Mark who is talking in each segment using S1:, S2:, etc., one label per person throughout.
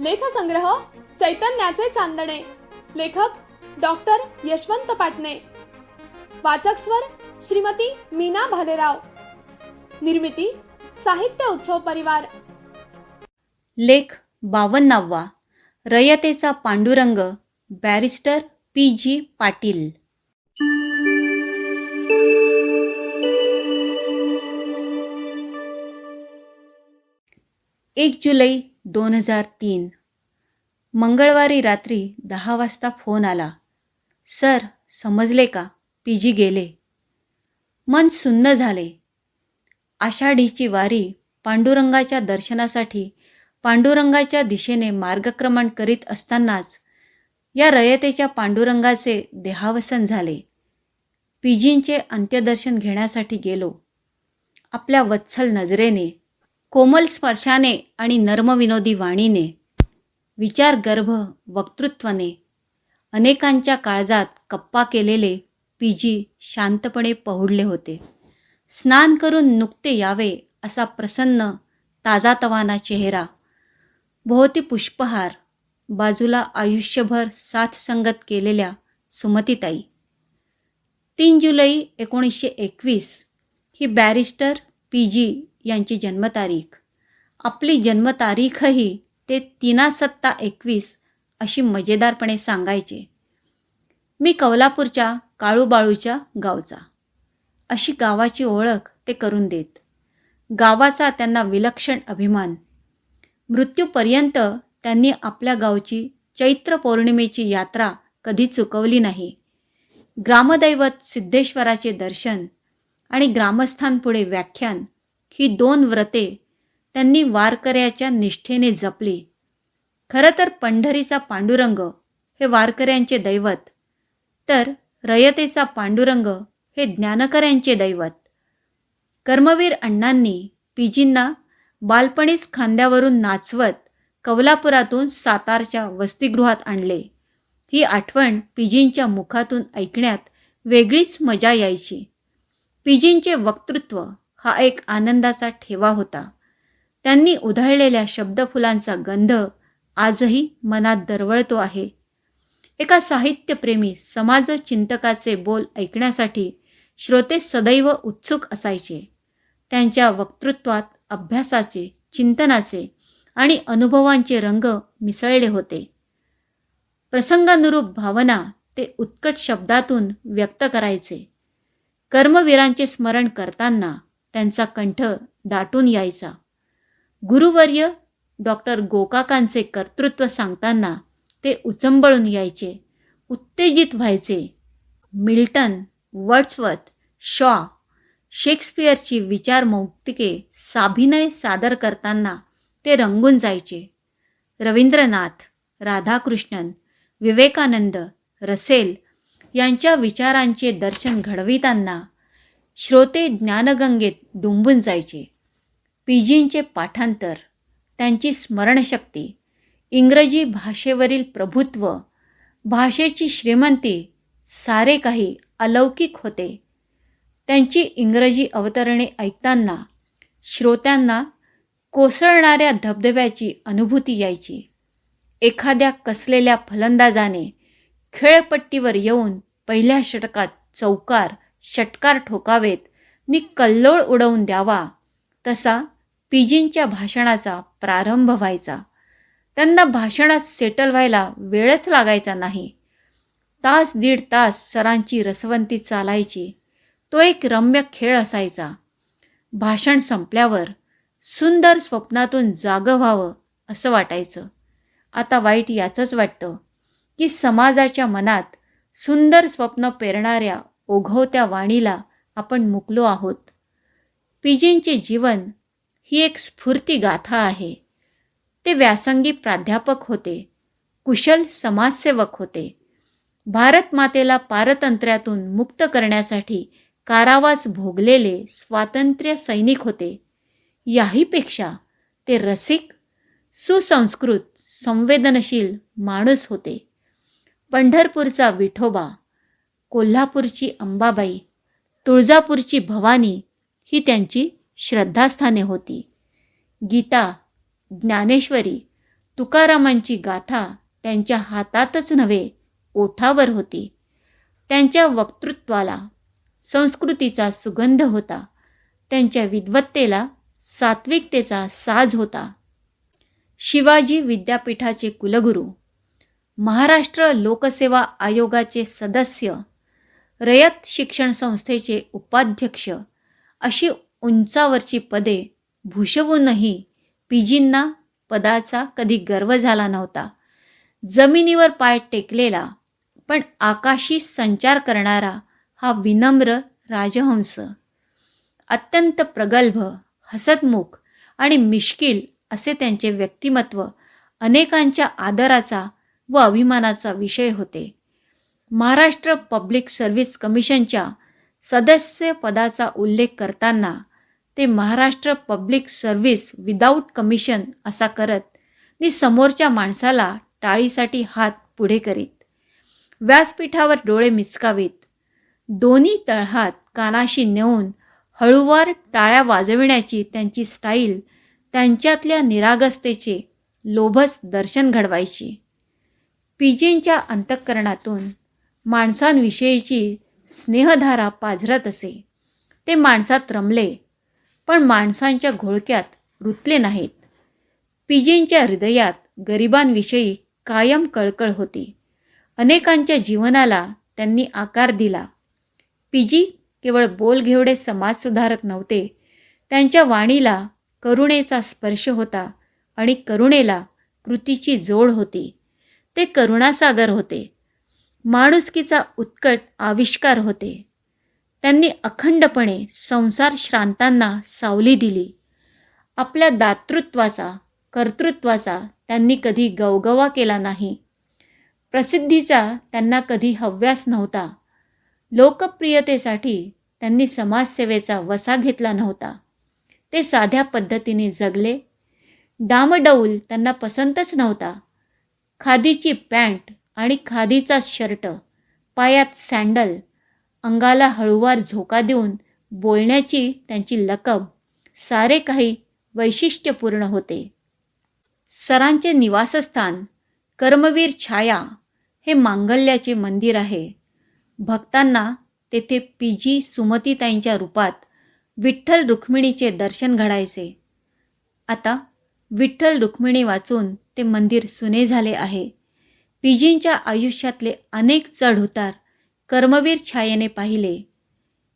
S1: लेखसंग्रह चैतन्याचे चांदणे. लेखक डॉक्टर यशवंत पाटणे. वाचक स्वर श्रीमती मीना भालेराव. निर्मिती साहित्य उत्सव परिवार.
S2: लेख बावन्नावा रयतेचा Pandurang barrister P G Patil. एक जुलै दोन हजार तीन. मंगळवारी रात्री दहा वाजता फोन आला. सर समजले का? पी जी गेले. मन सुन्न झाले. आषाढीची वारी पांडुरंगाच्या दर्शनासाठी पांडुरंगाच्या दिशेने मार्गक्रमण करीत असतानाच या रयतेच्या पांडुरंगाचे देहावसन झाले. पिजींचे अंत्यदर्शन घेण्यासाठी गेलो. आपल्या वत्सल नजरेने कोमल स्पर्शाने आणि नर्मविनोदी वाणीने विचारगर्भ वक्तृत्वाने अनेकांच्या काळजात कप्पा केलेले पीजी शांतपणे पहुडले होते. स्नान करून नुकते यावे असा प्रसन्न ताजातवाना चेहरा भोवती पुष्पहार बाजूला आयुष्यभर साथसंगत केलेल्या सुमतीताई. तीन जुलै एकोणीसशे एकवीस ही बॅरिस्टर पी जी यांची जन्मतारीख. आपली जन्मतारीखही ते तिना सत्ता एकवीस अशी मजेदारपणे सांगायचे. मी कौलापूरच्या काळूबाळूच्या गावचा. अशी गावाची ओळख ते करून देत. गावाचा त्यांना विलक्षण अभिमान. मृत्यूपर्यंत त्यांनी आपल्या गावची चैत्र पौर्णिमेची यात्रा कधी चुकवली नाही. ग्रामदैवत सिद्धेश्वराचे दर्शन आणि ग्रामस्थांपुढे व्याख्यान ही दोन व्रते त्यांनी वारकऱ्याच्या निष्ठेने जपली. खरं तर पंढरीचा पांडुरंग हे वारकऱ्यांचे दैवत तर रयतेचा पांडुरंग हे ज्ञानकऱ्यांचे दैवत. कर्मवीर अण्णांनी पीजींना बालपणीच खांद्यावरून नाचवत कवलापुरातून सातारच्या वसतिगृहात आणले. ही आठवण पिजींच्या मुखातून ऐकण्यात वेगळीच मजा यायची. पिजींचे वक्तृत्व हा एक आनंदाचा ठेवा होता. त्यांनी उधळलेल्या शब्दफुलांचा गंध आजही मनात दरवळतो आहे. एका साहित्यप्रेमी समाजचिंतकाचे बोल ऐकण्यासाठी श्रोते सदैव उत्सुक असायचे. त्यांच्या वक्तृत्वात अभ्यासाचे चिंतनाचे आणि अनुभवांचे रंग मिसळले होते. प्रसंगानुरूप भावना ते उत्कट शब्दातून व्यक्त करायचे. कर्मवीरांचे स्मरण करताना त्यांचा कंठ दाटून यायचा. गुरुवर्य डॉक्टर गोकाकांचे कर्तृत्व सांगताना ते उचंबळून यायचे. उत्तेजित व्हायचे. मिल्टन वर्ड्सवर्थ शॉ शेक्सपियरची विचारमौक्तिके साभिनय सादर करताना ते रंगून जायचे. रवींद्रनाथ राधाकृष्णन विवेकानंद रसेल यांच्या विचारांचे दर्शन घडविताना श्रोते ज्ञानगंगेत डुंबून जायचे. पिजींचे पाठांतर त्यांची स्मरणशक्ती इंग्रजी भाषेवरील प्रभुत्व भाषेची श्रीमंती सारे काही अलौकिक होते. त्यांची इंग्रजी अवतरणे ऐकताना श्रोत्यांना कोसळणाऱ्या धबधब्याची अनुभूती यायची. एखाद्या कसलेल्या फलंदाजाने खेळपट्टीवर येऊन पहिल्या षटकात चौकार षटकार ठोकावेत नि कल्लोळ उडवून द्यावा. तसा पिजींच्या भाषणाचा प्रारंभ व्हायचा. त्यांना भाषणात सेटल व्हायला वेळच लागायचा नाही. तास दीड तास सरांची रसवंती चालायची. तो एक रम्य खेळ असायचा. भाषण संपल्यावर सुंदर स्वप्नातून जागं व्हावं असं वाटायचं. आता वाईट याचंच वाटतं की समाजाच्या मनात सुंदर स्वप्न पेरणाऱ्या ओघवत्या वाणीला आपण मुकलो आहोत. पिजींचे जीवन ही एक स्फूर्ती गाथा आहे. ते व्यासंगी प्राध्यापक होते कुशल समाजसेवक होते. भारत मातेला पारतंत्र्यातून मुक्त करण्यासाठी कारावास भोगलेले स्वातंत्र्य सैनिक होते. याहीपेक्षा ते रसिक सुसंस्कृत संवेदनशील माणूस होते. पंढरपूरचा विठोबा कोल्हापूरची अंबाबाई तुळजापूरची भवानी ही त्यांची श्रद्धास्थाने होती. गीता ज्ञानेश्वरी तुकारामांची गाथा त्यांच्या हातातच नव्हे ओठावर होती. त्यांच्या वक्तृत्वाला संस्कृतीचा सुगंध होता. त्यांच्या विद्वत्तेला सात्विकतेचा साज होता. शिवाजी विद्यापीठाचे कुलगुरू महाराष्ट्र लोकसेवा आयोगाचे सदस्य रयत शिक्षण संस्थेचे उपाध्यक्ष अशी उंचावरची पदे भूषवूनही पीजींना पदाचा कधी गर्व झाला नव्हता. जमिनीवर पाय टेकलेला पण आकाशी संचार करणारा हा विनम्र राजहंस. अत्यंत प्रगल्भ हसतमुख आणि मिश्किल असे त्यांचे व्यक्तिमत्व अनेकांच्या आदराचा व अभिमानाचा विषय होते. महाराष्ट्र पब्लिक सर्व्हिस कमिशनच्या सदस्यपदाचा उल्लेख करताना ते Maharashtra public service without commission असा करत मी समोरच्या माणसाला टाळीसाठी हात पुढे करीत. व्यासपीठावर डोळे मिचकावीत. दोन्ही तळहात कानाशी नेऊन हळूवार टाळ्या वाजविण्याची त्यांची स्टाईल त्यांच्यातल्या निरागसतेचे लोभस दर्शन घडवायची. पिजींच्या अंतःकरणातून माणसांविषयीची स्नेहधारा पाझरत असे. ते माणसात रमले पण माणसांच्या घोळक्यात रुतले नाहीत. पिजींच्या हृदयात गरिबांविषयी कायम कळकळ होती. अनेकांच्या जीवनाला त्यांनी आकार दिला. पिजी केवळ बोलघेवडे समाजसुधारक नव्हते त्यांच्या वाणीला करुणेचा स्पर्श होता आणि करुणेला कृतीची जोड होती. ते करुणासागर होते. माणुसकीचा उत्कट आविष्कार होते. त्यांनी अखंडपणे संसार श्रांतांना सावली दिली. आपल्या दातृत्वाचा कर्तृत्वाचा त्यांनी कधी गवगवा केला नाही. प्रसिद्धीचा त्यांना कधी हव्यास नव्हता. लोकप्रियतेसाठी त्यांनी समाजसेवेचा वसा घेतला नव्हता. ते साध्या पद्धतीने जगले. डामडौल त्यांना पसंतच नव्हता. खादीची पॅन्ट आणि खादीचा शर्ट पायात सँडल अंगाला हळूवार झोका देऊन बोलण्याची त्यांची लकब सारे काही वैशिष्ट्यपूर्ण होते. सरांचे निवासस्थान कर्मवीर छाया हे मांगल्याचे मंदिर आहे. भक्तांना तेथे पीजी सुमतीताईंच्या रूपात विठ्ठल रुक्मिणीचे दर्शन घडायचे. आता विठ्ठल रुक्मिणी वाचून ते मंदिर सुने झाले आहे. पिजींच्या आयुष्यातले अनेक चढउतार कर्मवीर छायेने पाहिले.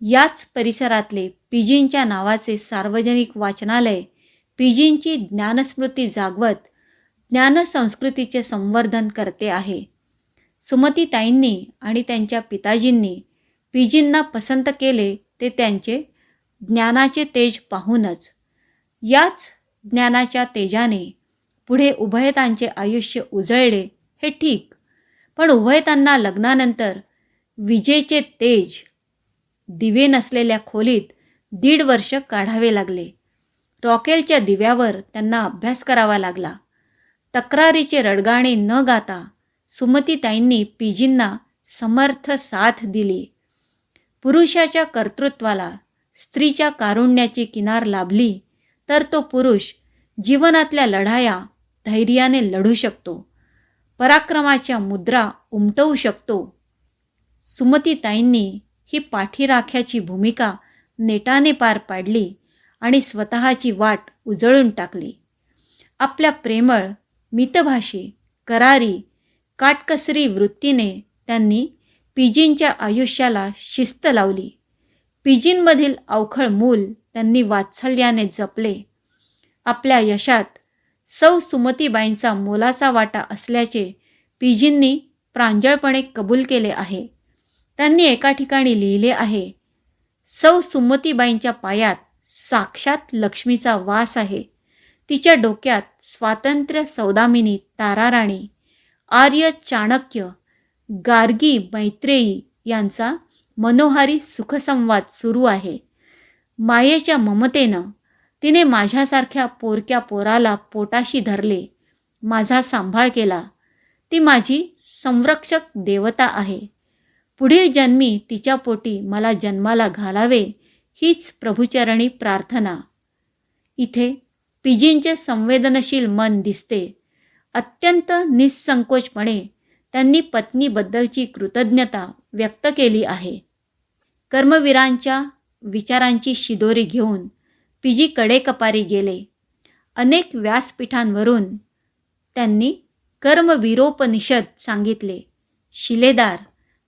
S2: याच परिसरातले पिजींच्या नावाचे सार्वजनिक वाचनालय पिजींची ज्ञानस्मृती जागवत ज्ञानसंस्कृतीचे संवर्धन करते आहे. सुमतीताईंनी आणि त्यांच्या पिताजींनी पिजींना पसंत केले ते त्यांचे ज्ञानाचे तेज पाहूनच. याच ज्ञानाच्या तेजाने पुढे उभयतांचे आयुष्य उजळले हे ठीक. पण उभयतांना लग्नानंतर विजेचे तेज दिवे नसलेल्या खोलीत दीड वर्ष काढावे लागले. रॉकेलच्या दिव्यावर त्यांना अभ्यास करावा लागला. तक्रारीचे रडगाणे न गाता सुमतीताईंनी पीजींना समर्थ साथ दिली. पुरुषाच्या कर्तृत्वाला स्त्रीच्या कारुण्याची किनार लाभली तर तो पुरुष जीवनातल्या लढाया धैर्याने लढू शकतो. पराक्रमाच्या मुद्रा उमटवू शकतो. सुमतीताईंनी ही पाठीराख्याची भूमिका नेटाने पार पाडली आणि स्वतःची वाट उजळून टाकली. आपल्या प्रेमळ मितभाषी करारी काटकसरी वृत्तीने त्यांनी पिजींच्या आयुष्याला शिस्त लावली. पिजींमधील अवखळ मूल त्यांनी वात्सल्याने जपले. आपल्या यशात सौ सुमतीबाईंचा मोलाचा वाटा असल्याचे पीजींनी प्रांजळपणे कबूल केले आहे. त्यांनी एका ठिकाणी लिहिले आहे सौ सुमतीबाईंच्या पायात साक्षात लक्ष्मीचा वास आहे. तिच्या डोक्यात स्वातंत्र्य सौदामिनी ताराराणी आर्य चाणक्य गार्गी मैत्रेयी यांचा मनोहारी सुखसंवाद सुरू आहे. मायेच्या ममतेनं तिने माझ्यासारख्या पोरक्या पोराला पोटाशी धरले. माझा सांभाळ केला. ती माझी संरक्षक देवता आहे. पुढील जन्मी तिच्या पोटी मला जन्माला घालावे हीच प्रभुचरणी प्रार्थना. इथे पिजींचे संवेदनशील मन दिसते. अत्यंत निसंकोचपणे त्यांनी पत्नीबद्दलची कृतज्ञता व्यक्त केली आहे. कर्मवीरांच्या विचारांची शिदोरी घेऊन पिजी कडेकपारी गेले. अनेक व्यासपीठांवरून त्यांनी कर्मवीरोपनिषद सांगितले. शिलेदार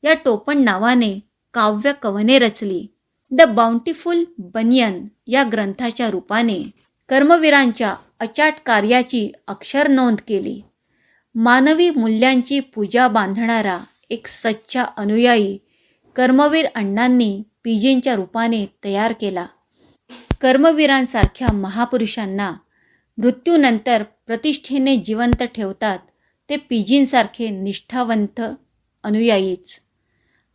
S2: या टोपण नावाने काव्य कवने रचली. द बाउंटिफुल बनियन या ग्रंथाच्या रूपाने कर्मवीरांच्या अचाट कार्याची अक्षर नोंद केली. मानवी मूल्यांची पूजा बांधणारा एक सच्चा अनुयायी कर्मवीर अण्णांनी पिजींच्या रूपाने तयार केला. कर्मवीरांसारख्या महापुरुषांना मृत्यूनंतर प्रतिष्ठेने जिवंत ठेवतात ते पिजींसारखे निष्ठावंत अनुयायीच.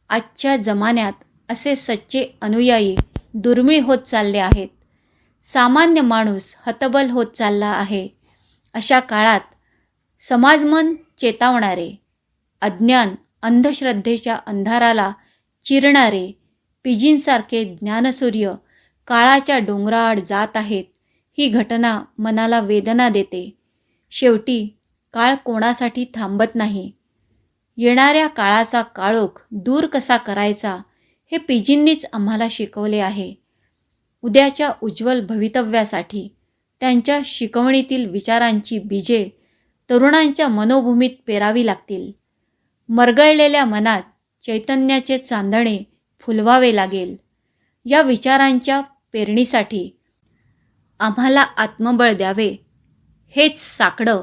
S2: आजच्या जमान्यात असे सच्चे अनुयायी दुर्मिळ होत चालले आहेत. सामान्य माणूस हतबल होत चालला आहे. अशा काळात समाजमन चेतावणारे अज्ञान अंधश्रद्धेच्या अंधाराला चिरणारे पिजींसारखे ज्ञानसूर्य काळाच्या डोंगराआड जात आहेत. ही घटना मनाला वेदना देते. शेवटी काळ कोणासाठी थांबत नाही. येणाऱ्या काळाचा काळोख दूर कसा करायचा हे पिजींनीच आम्हाला शिकवले आहे. उद्याच्या उज्ज्वल भवितव्यासाठी त्यांच्या शिकवणीतील विचारांची बीजे तरुणांच्या मनोभूमीत पेरावी लागतील. मरगळलेल्या मनात चैतन्याचे चांदणे फुलवावे लागेल. या विचारांच्या पेरणीसाठी. आम्हाला आत्मबळ द्यावे. हेच साकडं.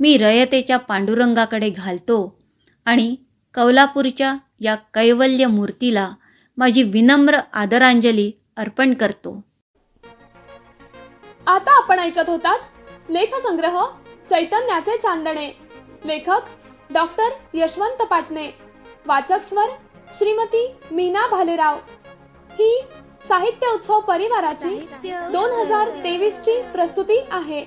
S2: मी रयतेच्या पांडुरंगाकडे घालतो आणि कौलापूरच्या या कैवल्य मूर्तीला माझी विनम्र आदरांजली अर्पण करतो.
S1: आता आपण ऐकत होतात लेखसंग्रह चैतन्याचे चांदणे. लेखक डॉक्टर यशवंत पाटणे. वाचक स्वर श्रीमती मीना भालेराव. ही साहित्य उत्सव परिवाराची दोन हजार तेवीस ची प्रस्तुती आहे.